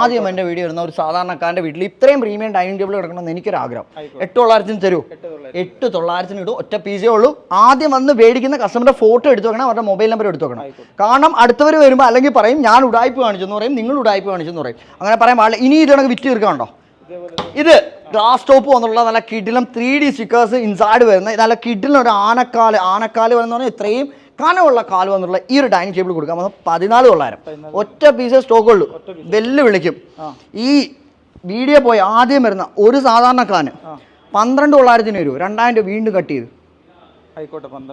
ആദ്യം എന്റെ വീഡിയോ വരുന്ന ഒരു സാധാരണക്കാരന്റെ വീട്ടിൽ ഇത്രയും പ്രീമിയം ഡൈനിങ് ടേബിൾ കിടക്കണമെന്ന് എനിക്കൊരു ആഗ്രഹം എട്ട് തൊള്ളായിരത്തിന് തരൂ. എട്ട് തൊള്ളായിരത്തിന് ഇടും. ഒറ്റ പീസേ ഉള്ളൂ. ആദ്യം വന്ന് മേടിക്കുന്ന കസ്റ്റമറുടെ ഫോട്ടോ എടുത്തു വെക്കണം. അവരുടെ മൊബൈൽ നമ്പർ എടുത്തു വെക്കണം. കാരണം അടുത്തവർ വരുമ്പോൾ അല്ലെങ്കിൽ പറയും ഞാൻ ഉടായ്പ കാണിച്ചെന്ന് പറയും. നിങ്ങൾ ഉടായ്പ കാണിച്ചെന്ന് പറയും. അങ്ങനെ പറയാൻ പാടില്ല. ഇനി ഇത് കണക്ക് വിറ്റ് തീർക്കാണ്ടോ ഇത് ഗ്ലാസ് ടോപ്പ് വന്നുള്ള നല്ല കിഡിലും ത്രീ ഡി സ്റ്റിക്കേഴ്സ് ഇൻസൈഡ് വരുന്ന നല്ല കിഡിലും ഒരു ആനക്കാൽ. ആനക്കാൽ എന്ന് പറഞ്ഞാൽ ഇത്രയും കനമുള്ള കാൽ വന്നുള്ള ഈ ഒരു ഡൈനിങ് ടേബിൾ കൊടുക്കാൻ വന്നത് പതിനാല് തൊള്ളായിരം ഒറ്റ പീസ് സ്റ്റോക്ക് ഉള്ളൂ വെല്ല് വിളിക്കും ഈ വീഡിയോ പോയി ആദ്യം വരുന്ന ഒരു സാധാരണക്കാരന് പന്ത്രണ്ട് തൊള്ളായിരത്തിന് വരുമോ രണ്ടായിരം രൂപ വീണ്ടും കട്ട് ചെയ്ത്.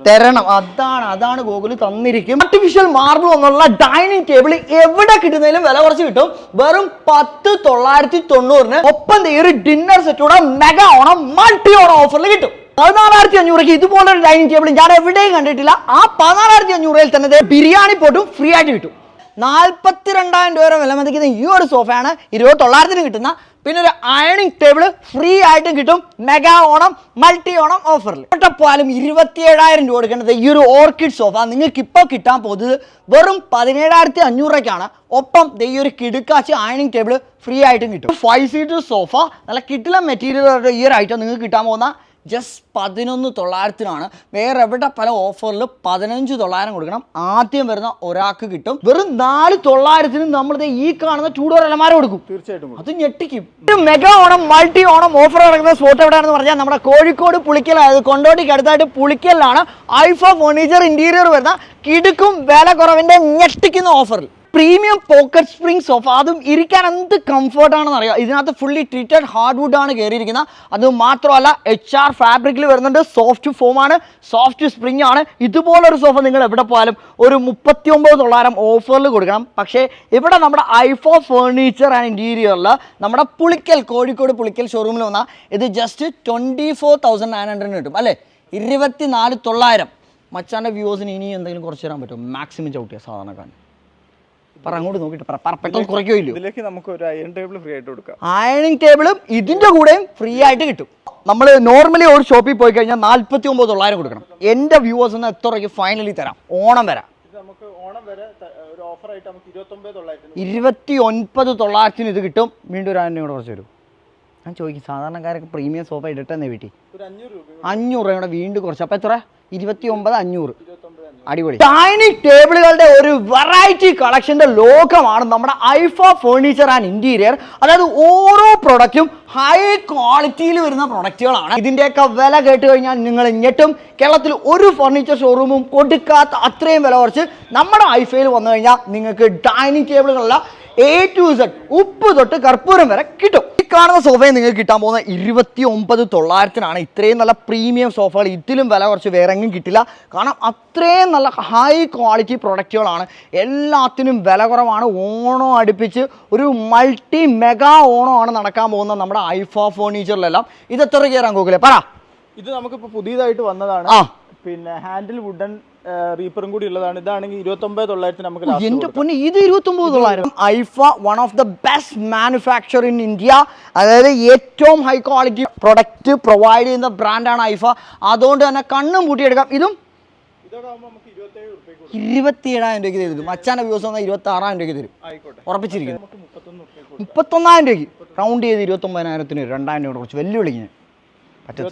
തരണം. അതാണ് അതാണ് ഗൂഗിൾ തന്നിരിക്കും. ആർട്ടിഫിഷ്യൽ മാർബിൾ എന്നുള്ള ഡൈനിങ് ടേബിൾ എവിടെ കിട്ടുന്നതിലും വില കുറച്ച് കിട്ടും. വെറും പത്ത് തൊള്ളായിരത്തി തൊണ്ണൂറിന് ഒപ്പം ദേ ഒരു ഡിന്നർ സെറ്റോടെ മെഗാ ഓണം മൾട്ടി ഓണം ഓഫറിൽ കിട്ടും. പതിനാലായിരത്തി അഞ്ഞൂറേക്ക് ഇതുപോലൊരു ഡൈനിങ് ടേബിൾ ഞാൻ എവിടെയും കണ്ടിട്ടില്ല. ആ പതിനാലായിരത്തി അഞ്ഞൂറിൽ തന്നെ ബിരിയാണി പോട്ടും ഫ്രീ ആയിട്ട് കിട്ടും. നാൽപ്പത്തി രണ്ടായിരം രൂപ വില മതിക്കുന്ന ഈ ഒരു സോഫയാണ് ഇരുപത് തൊള്ളായിരത്തിന് കിട്ടുന്ന. പിന്നെ ഒരു അയണിങ് ടേബിൾ ഫ്രീ ആയിട്ടും കിട്ടും. മെഗാ ഓണം മൾട്ടി ഓണം ഓഫറിൽ പോയാലും ഇരുപത്തിയേഴായിരം രൂപ കൊടുക്കേണ്ടത് ഈ ഒരു ഓർക്കിഡ് സോഫ നിങ്ങൾക്ക് ഇപ്പോൾ കിട്ടാൻ പോകുന്നത് വെറും പതിനേഴായിരത്തി അഞ്ഞൂറ് രൂപയ്ക്കാണ് ഒപ്പം ഈ ഒരു കിടുക്കാച്ചി അയണിങ് ടേബിൾ ഫ്രീ ആയിട്ടും കിട്ടും. ഫൈവ് സീറ്റ് സോഫ നല്ല കിട്ടില്ല മെറ്റീരിയൽ ഈ ഒരു ഐറ്റം നിങ്ങൾക്ക് കിട്ടാൻ പോകുന്ന ജസ്റ്റ് പതിനൊന്ന് തൊള്ളായിരത്തിനാണ്. വേറെ എവിടെ പല ഓഫറിൽ പതിനഞ്ച് തൊള്ളായിരം കൊടുക്കണം. ആദ്യം വരുന്ന ഒരാൾക്ക് കിട്ടും. വെറും നാല് തൊള്ളായിരത്തിന് നമ്മളിത് ഈ കാണുന്ന ചൂടോർ അലമാര കൊടുക്കും. തീർച്ചയായിട്ടും അത് ഞെട്ടിക്കും. ഒരു mega Onam multi Onam offer നടക്കുന്ന സ്പോട്ട് എവിടെയാണെന്ന് പറഞ്ഞാൽ നമ്മുടെ കോഴിക്കോട് പുളിക്കൽ അതായത് കൊണ്ടോട്ടിക്ക് അടുത്തായിട്ട് പുളിക്കലിലാണ്. ഐഫ ഫർണിച്ചർ ഇന്റീരിയർ വരുന്ന കിടുക്കും വില കുറവിന്റെ ഞെട്ടിക്കുന്ന ഓഫറിൽ പ്രീമിയം പോക്കറ്റ് സ്പ്രിങ്സ് സോഫ അതും ഇരിക്കാൻ എന്ത് കംഫർട്ടാണെന്ന് അറിയാം ഇതിനകത്ത് ഫുള്ളി ട്രീറ്റഡ് ഹാർഡ്വുഡ് ആണ് കയറിയിരിക്കുന്നത് അത് മാത്രമല്ല എച്ച് ആർ ഫാബ്രിക്കിൽ വരുന്നുണ്ട്. സോഫ്റ്റ് ഫോം ആണ്. സോഫ്റ്റ് സ്പ്രിങ് ആണ്. ഇതുപോലൊരു സോഫ നിങ്ങൾ എവിടെ പോയാലും ഒരു മുപ്പത്തി ഒമ്പത് തൊള്ളായിരം ഓഫറിൽ കൊടുക്കണം. പക്ഷേ ഇവിടെ നമ്മുടെ ഐഫോ ഫേർണിച്ചർ ആൻഡ് ഇന്റീരിയറിൽ നമ്മുടെ പുളിക്കൽ കോഴിക്കോട് പുളിക്കൽ ഷോറൂമിൽ വന്നാൽ ഇത് just twenty four thousand nine ഹൺഡ്രഡിന് കിട്ടും. അല്ലേ? ഇരുപത്തി നാല് തൊള്ളായിരം മച്ചാന്റെ വ്യൂവേഴ്സിന് ഇനി എന്തെങ്കിലും കുറച്ച് തരാൻ പറ്റും മാക്സിമം ചവിട്ടിയ സാധാരണക്കാരൻ പറ അങ്ങോട്ട് നോക്കിട്ട് പറ. പറ പെട്ടെന്ന് ഇതിലേക്ക് നമുക്ക് ഒരു അയൺ ടേബിൾ ഫ്രീ ആയിട്ട് കൊടുക്കാം. അയണിങ് ടേബിളും ഇതിന്റെ കൂടെയും ഫ്രീ ആയിട്ട് കിട്ടും. നമ്മൾ നോർമലി ഒരു ഷോപ്പിൽ പോയി കഴിഞ്ഞാൽ നാല്പത്തി ഒമ്പത് തൊള്ളായിരം കൊടുക്കണം. എന്റെ ഒന്ന് എത്ര രൂപയ്ക്ക് ഫൈനലി തരാം? ഓണം വരാം. ഇരുപത്തി ഒൻപത് തൊള്ളായിരത്തിന് ഇത് കിട്ടും. വീണ്ടും ഒരു ആയിരം കൂടെ കുറച്ച് വരും ഞാൻ ചോദിക്കും സാധാരണക്കാരൊക്കെ പ്രീമിയം സോഫ ഇടട്ടെന്നേ വീട്ടിൽ അഞ്ഞൂറ് രൂപ ഇവിടെ രൂപയുടെ വീണ്ടും കുറച്ച്. അപ്പം എത്ര ഇരുപത്തി ഒമ്പത് അഞ്ഞൂറ്. അടിപൊളി. ഡൈനിങ് ടേബിളുകളുടെ ഒരു വെറൈറ്റി കളക്ഷന്റെ ലോകമാണ് നമ്മുടെ ഐഫ ഫേർണിച്ചർ ആൻഡ് ഇന്റീരിയർ അതായത് ഓരോ പ്രൊഡക്റ്റും ഹൈ ക്വാളിറ്റിയിൽ വരുന്ന പ്രൊഡക്റ്റുകളാണ് ഇതിന്റെയൊക്കെ വില കേട്ട് കഴിഞ്ഞാൽ നിങ്ങൾ ഞെട്ടും. കേരളത്തിൽ ഒരു ഫർണിച്ചർ ഷോറൂമും കൊടുക്കാത്ത അത്രയും വില കുറച്ച് നമ്മുടെ ഐഫയിൽ വന്നു കഴിഞ്ഞാൽ നിങ്ങൾക്ക് ഡൈനിങ് ടേബിളുകളല്ല എ ടു സെഡ് ഉപ്പ് തൊട്ട് കർപ്പൂരം വരെ കിട്ടും. കാണുന്ന സോഫയെ നിങ്ങൾക്ക് കിട്ടാൻ പോകുന്ന ഇരുപത്തി ഒമ്പത് തൊള്ളായിരത്തിനാണ് ഇത്രയും നല്ല പ്രീമിയം സോഫകൾ ഇതിലും വില കുറച്ച് വേറെ എങ്ങും കിട്ടില്ല. കാരണം അത്രയും നല്ല ഹൈ ക്വാളിറ്റി പ്രൊഡക്റ്റുകളാണ് എല്ലാത്തിനും വില കുറവാണ്. ഓണോ അടുപ്പിച്ച് ഒരു മൾട്ടി മെഗാ ഓണോ ആണ് നടക്കാൻ പോകുന്നത് നമ്മുടെ ഐഫ ഫേർണിച്ചറിലെല്ലാം ഇത് എത്ര കയറാൻ ഗൂഗിളെ പറ. ഇത് നമുക്കിപ്പോൾ പുതിയതായിട്ട് വന്നതാണ്. പിന്നെ ഹാൻഡിൽ വുഡൻ റീപ്പറും കൂടി ഉള്ളതാണ്. ഇതാണെങ്കിൽ ഇരുപത്തൊമ്പത് തൊള്ളായിരത്തി നമുക്ക് എന്റെ. പൊന്നെ ഇത് ഇരുപത്തൊമ്പത് തൊള്ളായിരം. Aifa one of the best manufacture in India അതായത് ഏറ്റവും ഹൈ ക്വാളിറ്റി പ്രൊഡക്റ്റ് പ്രൊവൈഡ് ചെയ്യുന്ന ബ്രാൻഡാണ് ഐഫ. അതുകൊണ്ട് തന്നെ കണ്ണും കൂട്ടിയെടുക്കാം ഇതും ഇരുപത്തിയേഴായിരം രൂപയ്ക്ക് തരും. മച്ചാന്റെ വ്യൂസ് വന്നാൽ ഇരുപത്തി ആറായിരം രൂപയ്ക്ക് തരും. ഉറപ്പിച്ചിരിക്കുന്നു. മുപ്പത്തൊന്നായിരം രൂപയ്ക്ക്. റൗണ്ട് ചെയ്ത് ഇരുപത്തൊമ്പതിനായിരത്തിന് രണ്ടായിരം രൂപ കുറച്ച് വെല്ലുവിളിക്കുന്നത് പറ്റത്തില്ല.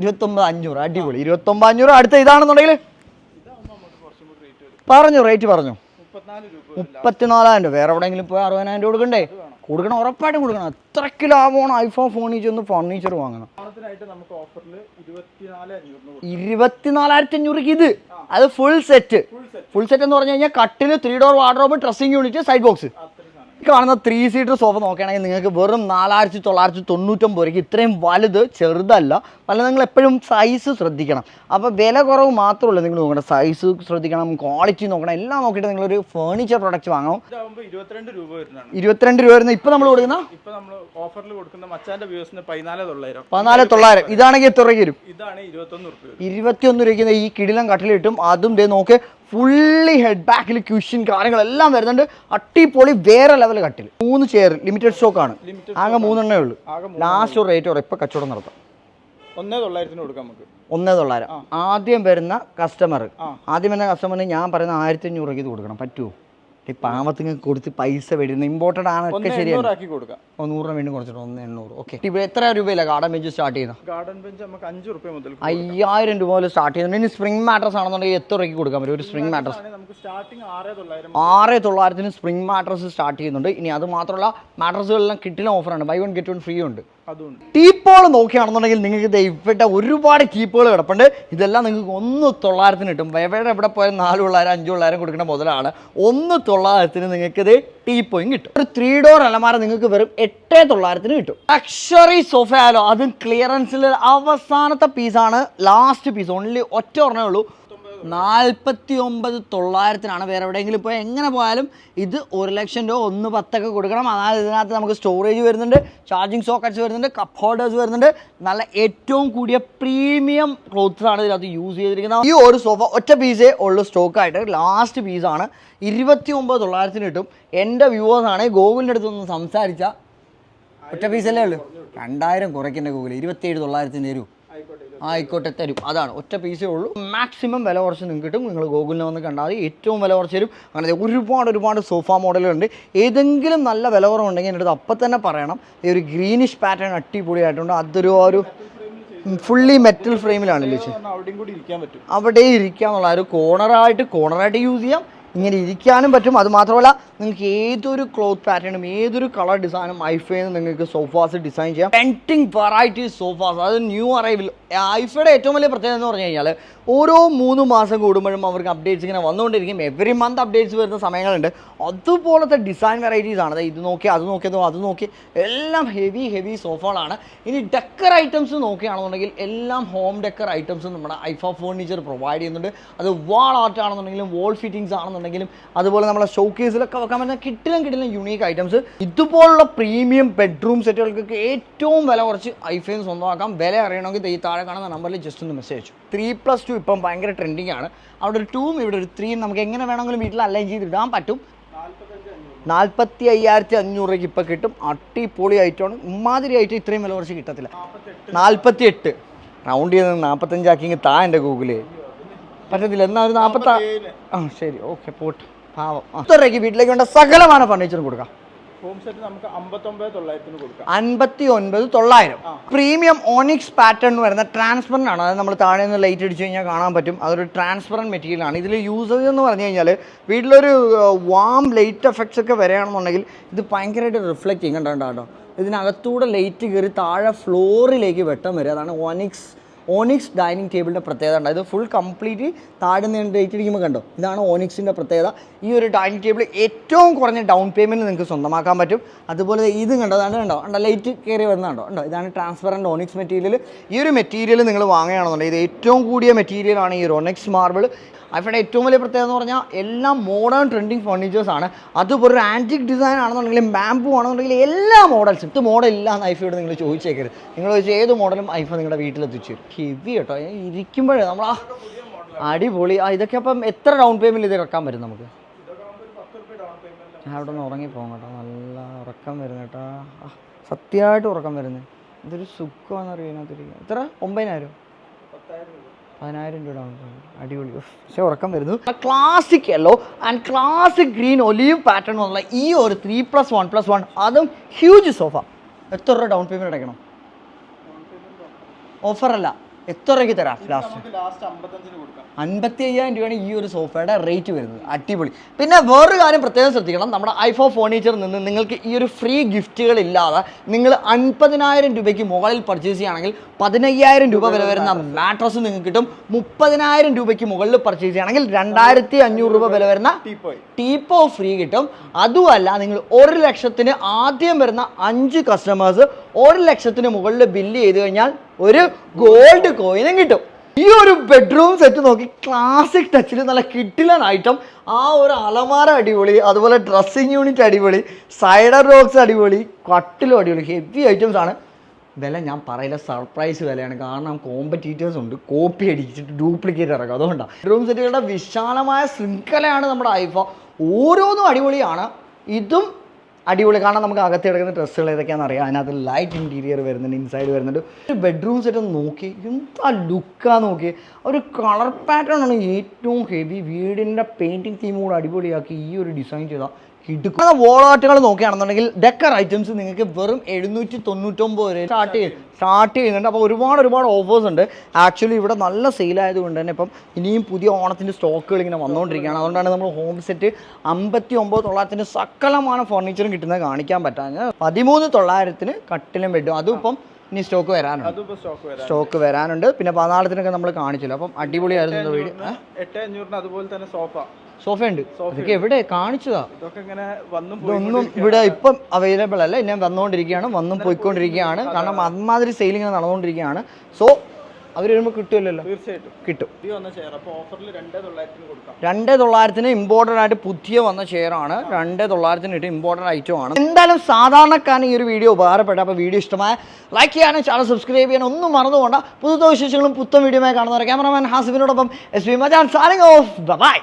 ഇരുപത്തൊമ്പത് അഞ്ഞൂറ്. അടിപൊളി. ഇരുപത്തൊമ്പത് അഞ്ഞൂറ് അടുത്ത ഇതാണെന്നുണ്ടെങ്കിൽ പറഞ്ഞു റേറ്റ് പറഞ്ഞു. മുപ്പത്തിനാലായിരം രൂപ. വേറെ എവിടെയെങ്കിലും പോയി അറുപതിനായിരം രൂപ കൊടുക്കണ്ടേ? കൊടുക്കണം ഉറപ്പായിട്ടും കൊടുക്കണം. അത്രയ്ക്ക് ലാഭമാണ് ഐഫോൺ ഫോണിൽ ചെന്ന് ഫർണിച്ചർ വാങ്ങണം. ഇരുപത്തിനാലായിരത്തി അഞ്ഞൂറിക്ക് ഇത്. അത് ഫുൾ സെറ്റ് ഫുൾ സെറ്റ് എന്ന് പറഞ്ഞു കഴിഞ്ഞാൽ കട്ടിൽ three door wardrobe dressing unit side box കാണുന്ന ത്രീ സീറ്റർ സോഫ നോക്കുകയാണെങ്കിൽ നിങ്ങൾക്ക് വെറും നാലായിരത്തി തൊള്ളായിരത്തി തൊണ്ണൂറ്റൊമ്പത് രൂപയ്ക്ക് ഇത്രയും വലുത് ചെറുതല്ല. അല്ല നിങ്ങൾ എപ്പോഴും സൈസ് ശ്രദ്ധിക്കണം. അപ്പോൾ വില കുറവ് മാത്രമല്ല നിങ്ങൾ നോക്കണം സൈസ് ശ്രദ്ധിക്കണം ക്വാളിറ്റി നോക്കണം എല്ലാം നോക്കിയിട്ട് നിങ്ങളൊരു ഫേണിച്ചർ പ്രൊഡക്റ്റ് വാങ്ങണം. ഇരുപത്തിരണ്ട് രൂപ വരുന്നതാണ്. ഇരുപത്തിരണ്ട് രൂപ വരുന്ന ഇപ്പോൾ നമ്മൾ കൊടുക്കുന്ന? ഇപ്പം നമ്മൾ ഓഫറിൽ കൊടുക്കുന്ന മച്ചാന്റെ വ്യൂസിന് പതിനാല് തൊള്ളായിരം. പതിനാല് തൊള്ളായിരം. ഇതാണെങ്കിൽ എത്ര രൂപയ്ക്ക് വരും? ഇതാണ് ഇരുപത്തൊന്ന് രൂപ ഇരുപത്തിയൊന്ന് രൂപയ്ക്ക് ഈ കിടിലം കട്ടിൽ കിട്ടും അതും ദേ നോക്ക് ഫുള്ളി ഹെഡ് ബാക്കിൽ ക്യൂഷൻ കാര്യങ്ങളെല്ലാം വരുന്നുണ്ട്. അട്ടിപ്പൊളി വേറെ ലെവൽ കട്ടിൽ. മൂന്ന് ചെയർ ലിമിറ്റഡ് സ്റ്റോക്ക് ആണ്. ആകെ മൂന്നെണ്ണേ ഉള്ളൂ. ലാസ്റ്റ് റേറ്റ് പറയും ഇപ്പൊ കച്ചവടം നടത്താം. ഒന്നേ തൊള്ളായിരത്തിന് കൊടുക്കാം നമുക്ക്. ഒന്നേ തൊള്ളായിരം. ആദ്യം വരുന്ന കസ്റ്റമർ ആദ്യം വരുന്ന കസ്റ്റമറിന് ഞാൻ പറയുന്ന ആയിരത്തി അഞ്ഞൂറ് രൂപയ്ക്ക് കൊടുക്കണം. പറ്റുമോ ഈ പാവത്തിന് കൊടുത്ത് പൈസ വരുന്ന ഇമ്പോർട്ടഡ് ആണ് ഒക്കെ ശരിയാണ് നൂറ് രൂപ വീണ്ടും കുറച്ചിട്ട് ഒന്ന് എണ്ണൂറ്. ഓക്കെ ഇവിടെ എത്ര രൂപയില്ല ഗാർഡൻ ബെഞ്ച് സ്റ്റാർട്ട് ചെയ്യുന്നത്? ഗാർഡൻ ബെഞ്ച് നമുക്ക് അഞ്ച് രൂപ മുതൽ അയ്യായിരം രൂപ മുതൽ സ്റ്റാർട്ട് ചെയ്യുന്നുണ്ട്. ഇനി സ്പ്രിംഗ് മാട്രസ് ആണെന്നുണ്ടെങ്കിൽ എത്ര രൂപയ്ക്ക് കൊടുക്കാൻ പറ്റും? ഒരു സ്പ്രിംഗ് മാട്രസ് ആറ് തൊള്ളായിരം ആറ് തൊള്ളായിരത്തിന് സ്പ്രിംഗ് മാട്രസ് സ്റ്റാർട്ട് ചെയ്യുന്നുണ്ട്. ഇനി അത് മാത്രമല്ല മാട്രസുകളെല്ലാം കിട്ടില്ല ഓഫറാണ് buy one get one free ഉണ്ട്. അതുണ്ട്. ടീപ്പോൾ നോക്കുകയാണെന്നുണ്ടെങ്കിൽ നിങ്ങൾക്ക് ഇവിടെ ഒരുപാട് ടീപ്പുകൾ കിടപ്പുണ്ട്. ഇതെല്ലാം നിങ്ങൾക്ക് ഒന്ന് തൊള്ളായിരത്തിന് കിട്ടും. എവിടെ എവിടെ പോയാലും നാല് പിള്ളേരും അഞ്ച് പിള്ളേരും കൊടുക്കുന്ന മുതലാണ്. ഒന്ന് തൊള്ളായിരത്തിന് നിങ്ങൾക്ക് ഇത് ടീപ്പോയും കിട്ടും. ഒരു ത്രീ ഡോർ അലമാര നിങ്ങൾക്ക് വെറും എട്ട് തൊള്ളായിരത്തിന് കിട്ടും. ലക്ഷറി സോഫ ആയാലോ അതും ക്ലിയറൻസിൽ അവസാനത്തെ പീസാണ് ലാസ്റ്റ് പീസ് ഓൺലി ഒറ്റ ഉള്ളൂ. നാൽപ്പത്തി ഒമ്പത് തൊള്ളായിരത്തിനാണ് വേറെ എവിടെയെങ്കിലും പോയാൽ എങ്ങനെ പോയാലും ഇത് ഒരു ലക്ഷം രൂപ ഒന്ന് പത്തൊക്കെ കൊടുക്കണം. അതായത് ഇതിനകത്ത് നമുക്ക് സ്റ്റോറേജ് വരുന്നുണ്ട് ചാർജിങ് സോക്കറ്റ്സ് വരുന്നുണ്ട് കപ്പ് ഹോൾഡേഴ്സ് വരുന്നുണ്ട്. നല്ല ഏറ്റവും കൂടിയ പ്രീമിയം ക്ലോത്ത്സ് ആണ് ഇതിനകത്ത് യൂസ് ചെയ്തിരിക്കുന്നത്. ഈ ഒരു സോഫ ഒറ്റ പീസേ ഉള്ളൂ സ്റ്റോക്കായിട്ട് ലാസ്റ്റ് പീസാണ് ഇരുപത്തി ഒമ്പത് തൊള്ളായിരത്തിന് കിട്ടും. എന്റെ വ്യൂവേഴ്സാണ് ഗോകുലിന്റെ അടുത്തൊന്ന് സംസാരിച്ച. ഒറ്റ പീസല്ലേ ഉള്ളൂ? രണ്ടായിരം കുറയ്ക്കേണ്ട ഗൂഗിൾ ഇരുപത്തിയേഴ് തൊള്ളായിരത്തിന് തരൂ. ആയിക്കോട്ടെ തരും. അതാണ്. ഒറ്റ പീസേ ഉള്ളൂ. മാക്സിമം വില കുറച്ച് നിങ്ങൾക്ക് കിട്ടും. നിങ്ങൾ ഗൂഗിളിൽ വന്ന് കണ്ടാൽ മതി. ഏറ്റവും വില കുറച്ച് തരും. അങ്ങനെ ഒരുപാട് ഒരുപാട് സോഫ മോഡലുകളുണ്ട് ഏതെങ്കിലും നല്ല വില കുറവുണ്ടെങ്കിൽ എന്റെ അടുത്ത് അപ്പം തന്നെ പറയണം. ഈ ഒരു ഗ്രീനിഷ് പാറ്റേൺ അടിപൊളിയായിട്ടുണ്ട്. അതൊരു ഒരു ഫുള്ളി മെറ്റൽ ഫ്രെയിമിലാണ് ലക്ഷ്യം കൂടി ഇരിക്കാൻ പറ്റും. അവിടെ ഇരിക്കാന്നുള്ള ഒരു കോർണറായിട്ട് കോർണറായിട്ട് യൂസ് ചെയ്യാം. ഇങ്ങനെ ഇരിക്കാനും പറ്റും. അതുമാത്രമല്ല നിങ്ങൾക്ക് ഏതൊരു ക്ലോത്ത് പാറ്റേണും ഏതൊരു കളർ ഡിസൈനും ഐഫയിൽ നിങ്ങൾക്ക് സോഫാസ് ഡിസൈൻ ചെയ്യാം. പെന്റിങ് വെറൈറ്റി സോഫാസ് അത് ന്യൂ അറൈവൽ ഐഫയുടെ ഏറ്റവും വലിയ പ്രത്യേകത എന്ന് പറഞ്ഞു കഴിഞ്ഞാൽ ഓരോ മൂന്ന് മാസം കൂടുമ്പോഴും അവർക്ക് അപ്ഡേറ്റ്സ് ഇങ്ങനെ വന്നുകൊണ്ടിരിക്കും. എവറി മന്ത് അപ്ഡേറ്റ്സ് വരുന്ന സമയങ്ങളുണ്ട്. അതുപോലത്തെ ഡിസൈൻ വെറൈറ്റീസ് ആണ്. ഇത് നോക്കി അത് നോക്കിയതോ അത് നോക്കി. എല്ലാം ഹെവി ഹെവി സോഫകളാണ് ഇനി ഡെക്കർ ഐറ്റംസ് നോക്കുകയാണെന്നുണ്ടെങ്കിൽ എല്ലാം ഹോം ഡെക്കർ ഐറ്റംസ് നമ്മുടെ ഐഫ ഫേർണിച്ചർ പ്രൊവൈഡ് ചെയ്യുന്നുണ്ട്. അത് വാൾ ആർട്ട് ആണെന്നുണ്ടെങ്കിലും വോൾ ഫിറ്റിങ്സ് ആണെന്നുണ്ടെങ്കിലും അതുപോലെ നമ്മളെ ഷോ കേസിലൊക്കെ വെക്കാൻ പറ്റുന്ന കിട്ടിലും കിട്ടിലും യുണീക്ക് ഐറ്റംസ് ഇതുപോലുള്ള പ്രീമിയം ബെഡ്റൂം സെറ്റുകൾക്കൊക്കെ ഏറ്റവും വില കുറച്ച് ഐഫോൺ സ്വന്തമാക്കാം. വില അറിയണമെങ്കിൽ ഈ താഴെ കാണുന്ന നമ്പറിൽ ജസ്റ്റ് ഒന്ന് മെസ്സേജ് അയച്ചു. ത്രീ പ്ലസ് ടു ഇപ്പം ഭയങ്കര ട്രെൻഡിങ് ആണ്. അവിടെ ഒരു ടൂവും ഇവിടെ ഒരു ത്രീയും നമുക്ക് എങ്ങനെ വേണമെങ്കിലും വീട്ടിൽ അലൈൻ ചെയ്തിടാൻ പറ്റും. നാൽപ്പത്തി അയ്യായിരത്തി അഞ്ഞൂറ് രൂപയ്ക്ക് ഇപ്പം കിട്ടും. അടിപൊളി ആയിട്ടാണ് ഇമാതിരി ഐറ്റം ഇത്രയും വില കുറച്ച് കിട്ടത്തില്ല. നാൽപ്പത്തി എട്ട് റൗണ്ട് ചെയ്ത് നാൽപ്പത്തഞ്ചാക്കിങ്ങ് താ എന്റെ ഗൂഗിൾ പറ്റത്തില്ല. എന്നാൽ ഒരു നാൽപ്പത്താ ആ ശരി. ഓക്കെ പോട്ട്. പാവം. എത്ര രൂപയ്ക്ക് വീട്ടിലേക്ക് വേണ്ട സകലമാണ് ഫർണിച്ചറും കൊടുക്കാം. അൻപത്തി ഒൻപത് തൊള്ളായിരം. പ്രീമിയം ഓണിക്സ് പാറ്റേൺ എന്ന് പറയുന്ന ട്രാൻസ്പെറന്റ് ആണ്. അത് നമ്മൾ താഴെ നിന്ന് ലൈറ്റ് അടിച്ച് കഴിഞ്ഞാൽ കാണാൻ പറ്റും. അതൊരു ട്രാൻസ്പെറന്റ് മെറ്റീരിയൽ ആണ്. ഇതിൽ യൂസേജ് എന്ന് പറഞ്ഞു കഴിഞ്ഞാൽ വീട്ടിലൊരു വാം ലൈറ്റ് എഫക്ട്സ് ഒക്കെ വരികയാണെന്നുണ്ടെങ്കിൽ ഇത് ഭയങ്കരമായിട്ട് റിഫ്ലക്റ്റ് ചെയ്യും കണ്ടോ കേട്ടോ ഇതിനകത്തൂടെ ലൈറ്റ് കയറി താഴെ ഫ്ലോറിലേക്ക് വെട്ടം വരും. അതാണ് ഓണിക്സ് ഓണിക്സ് ഡൈനിങ് ടേബിളിന്റെ പ്രത്യേകത ഉണ്ട് അതായത് ഫുൾ കംപ്ലീറ്റ് താഴെ ഡേറ്റ് കണ്ടോ? ഇതാണ് ഓണിക്സിന്റെ പ്രത്യേകത. ഈ ഒരു ഡൈനിങ് ടേബിൾ ഏറ്റവും കുറഞ്ഞ ഡൗൺ പേയ്മെന്റ് നിങ്ങൾക്ക് സ്വന്തമാക്കാൻ പറ്റും. അതുപോലെ ഇതും കണ്ടോ? അതാണ് കണ്ടോ? കണ്ടോ? ലൈറ്റ് കയറി വരുന്നുണ്ടോ ഉണ്ടോ ഇതാണ് ട്രാൻസ്പെറന്റ് ഓണിക്സ് മെറ്റീരിയൽ ഈ ഒരു മെറ്റീരിയൽ നിങ്ങൾ വാങ്ങുകയാണെന്നുണ്ടെങ്കിൽ ഇത് ഏറ്റവും കൂടിയ മെറ്റീരിയലാണ് ഈ ഒരു മാർബിൾ അവരുടെ ഏറ്റവും വലിയ പ്രത്യേകത എന്ന് പറഞ്ഞാൽ എല്ലാം മോഡേൺ ട്രെൻഡിങ് ഫർണിച്ചേഴ്സ് ആണ്. അതുപോലെ ഒരു ആന്റിക് ഡിസൈൻ ആണെന്നുണ്ടെങ്കിലും ബാമ്പു ആണെന്നുണ്ടെങ്കിലും എല്ലാ മോഡൽസും ഇത് മോഡൽ ഇല്ല എന്ന് ഐഫയോട് നിങ്ങൾ ചോദിച്ചേക്കരുത്. നിങ്ങൾ ചോദിച്ചാൽ ഏത് മോഡലും ഐഫോൺ നിങ്ങളുടെ വീട്ടിലെത്തിച്ചു ഹെവി കേട്ടോ. ഇരിക്കുമ്പോഴേ നമ്മൾ ആ അടിപൊളി. ആ ഇതൊക്കെ അപ്പം എത്ര ഡൗൺ പേയ്മെന്റ് ഇത് ഇറക്കാൻ വരും നമുക്ക്? ഞാൻ അവിടെ നിന്ന് ഉറങ്ങിപ്പോകാം കേട്ടോ. നല്ല ഉറക്കം വരുന്നു കേട്ടോ. സത്യമായിട്ട് ഉറക്കം വരുന്നത് ഇതൊരു സുഖമാണെന്ന് അറിയാതിരിക്കുക എത്ര? ഒമ്പതിനായിരം? പതിനായിരം രൂപ ഡൗൺ അടിപൊളി. പക്ഷേ ഉറക്കം വരുന്നു. Classic yellow and classic green olive pattern ഉള്ള ഈ ഒരു three plus one plus one അതും ഹ്യൂജ് സോഫ എത്ര രൂപ ഡൗൺ പേയ്മെന്റ് അടയ്ക്കണം? ഓഫർ അല്ല എത്ര രൂപയ്ക്ക് തരാം ലാസ്റ്റ് അൻപത്തി അയ്യായിരം രൂപയാണ് ഈ ഒരു സോഫയുടെ റേറ്റ് വരുന്നത്. അടിപൊളി. പിന്നെ വേറൊരു കാര്യം പ്രത്യേകം ശ്രദ്ധിക്കണം. നമ്മുടെ ഐഫോ ഫേർണിച്ചറിൽ നിന്ന് നിങ്ങൾക്ക് ഈ ഒരു ഫ്രീ ഗിഫ്റ്റുകൾ ഇല്ലാതെ നിങ്ങൾ അൻപതിനായിരം രൂപയ്ക്ക് മുകളിൽ പർച്ചേസ് ചെയ്യുകയാണെങ്കിൽ പതിനയ്യായിരം രൂപ വില വരുന്ന മാട്രസ് നിങ്ങൾക്ക് കിട്ടും. മുപ്പതിനായിരം രൂപയ്ക്ക് മുകളിൽ പർച്ചേസ് ചെയ്യുകയാണെങ്കിൽ രണ്ടായിരത്തി അഞ്ഞൂറ് രൂപ വില വരുന്ന ടീപ്പോ ഫ്രീ കിട്ടും. അതുമല്ല നിങ്ങൾ ഒരു ലക്ഷത്തിന് ആദ്യം വരുന്ന അഞ്ച് കസ്റ്റമേഴ്സ് ഒരു ലക്ഷത്തിന് മുകളിൽ ബില്ല് ചെയ്ത് കഴിഞ്ഞാൽ ഒരു ഗോൾഡ് കോയിനും കിട്ടും. ഈ ഒരു ബെഡ്റൂം സെറ്റ് നോക്കി ക്ലാസിക് ടച്ചിൽ നല്ല കിട്ടിലൻ ഐറ്റം ആ ഒരു അലമാര അടിപൊളി അതുപോലെ ഡ്രസ്സിങ് യൂണിറ്റ് അടിപൊളി സൈഡർ റോക്സ് അടിപൊളി കട്ടിലും അടിപൊളി ഹെവി ഐറ്റംസ് ആണ്. വില ഞാൻ പറയില്ല സർപ്രൈസ് വിലയാണ്. കാരണം കോമ്പറ്റീറ്റേഴ്സ് ഉണ്ട്. കോപ്പി അടിച്ചിട്ട് ഡ്യൂപ്ലിക്കേറ്റ് ഇറക്കും അതുകൊണ്ടാണ് ബെഡ്റൂം സെറ്റുകളുടെ വിശാലമായ ശൃംഖലയാണ് നമ്മുടെ ഐഫ ഓരോന്നും അടിപൊളിയാണ്. ഇതും അടിപൊളി. കാരണം നമുക്ക് അകത്ത് കിടക്കുന്ന ഡ്രസ്സുകൾ ഏതൊക്കെയാണെന്ന് അറിയാം. അതിനകത്ത് ലൈറ്റ് ഇന്റീരിയർ വരുന്നുണ്ട് ഇൻസൈഡ് വരുന്നുണ്ട്. ഒരു ബെഡ്റൂം സെറ്റ് നോക്കി. എന്താ ലുക്കാ നോക്കി. ഒരു കളർ പാറ്റേൺ ആണ് ഏറ്റവും ഹെവി വീടിന്റെ പെയിന്റിങ് തീം കൂടെ അടിപൊളിയാക്കി ഈ ഒരു ഡിസൈൻ ചെയ്താൽ കിടക്കുന്ന വോളാട്ടുകൾ നോക്കുകയാണെന്നുണ്ടെങ്കിൽ ഡെക്കർ ഐറ്റംസ് നിങ്ങൾക്ക് വെറും എഴുന്നൂറ്റി തൊണ്ണൂറ്റൊമ്പത് വരെ സ്റ്റാർട്ട് ചെയ്യും സ്റ്റാർട്ട് ചെയ്യുന്നുണ്ട്. അപ്പോൾ ഒരുപാട് ഒരുപാട് ഓഫേഴ്സ് ഉണ്ട്. ആക്ച്വലി ഇവിടെ നല്ല സെയിൽ ആയതുകൊണ്ട് തന്നെ ഇപ്പം ഇനിയും പുതിയ ഓണത്തിന്റെ സ്റ്റോക്കുകൾ ഇങ്ങനെ വന്നുകൊണ്ടിരിക്കുകയാണ്. അതുകൊണ്ടാണ് നമ്മൾ ഹോം സെറ്റ് അമ്പത്തി ഒമ്പത് തൊള്ളായിരത്തിന് സകലമാണ് ഫർണിച്ചറും കിട്ടുന്നത് കാണിക്കാൻ പറ്റാഞ്ഞ് പതിമൂന്ന് തൊള്ളായിരത്തിന് കട്ടിലും ബെഡും അതും ഇപ്പം ഇനി സ്റ്റോക്ക് വരാനുണ്ട്. സ്റ്റോക്ക് വരാം സ്റ്റോക്ക് വരാനുണ്ട്. പിന്നെ പതിനാലത്തിനൊക്കെ നമ്മൾ കാണിച്ചില്ല. അപ്പം അടിപൊളിയായിരുന്നു വീട്. എട്ട് അഞ്ഞൂറിന് അതുപോലെ തന്നെ സോഫ. സോഫ ഉണ്ട് ഇതൊക്കെ എവിടെ? കാണിച്ചതാ. ഇതൊന്നും ഇവിടെ ഇപ്പം അവൈലബിൾ അല്ല. ഇനി വന്നുകൊണ്ടിരിക്കുകയാണ്. വന്നും പോയിക്കൊണ്ടിരിക്കുകയാണ്. കാരണം അമ്മാതിരി സെയിലിങ്ങനെ നടന്നുകൊണ്ടിരിക്കുകയാണ്. സോ അവർ വരുമ്പോൾ കിട്ടുമല്ലോ തീർച്ചയായിട്ടും. കിട്ടും. പുതിയ വന്ന ചെയർ അപ്പോൾ ഓഫറിൽ രണ്ടേ തൊള്ളായിരത്തിന് ഇമ്പോർട്ടന്റ് ആയിട്ട് പുതിയ വന്ന ചെയറാണ് രണ്ട് തൊള്ളായിരത്തിന് ഇട്ട് ഇമ്പോർട്ടന്റ് ഐറ്റം ആണ്. എന്തായാലും സാധാരണക്കാരന് ഈ ഒരു വീഡിയോ ഉപകാരപ്പെട്ട അപ്പോൾ വീഡിയോ ഇഷ്ടമായ ലൈക്ക് ചെയ്യാനും ചാനൽ സബ്സ്ക്രൈബ് ചെയ്യാനും ഒന്നും മറന്നുകൊണ്ട് പുതുത്ത വിശേഷങ്ങളും പുത്തൻ വീഡിയോമായി കാണുന്നവരെ ക്യാമറമാൻ ഹാസിഫിനോടൊപ്പം എസ് പി മജാൻ സാറിംഗ് ഓഫ് ബൈ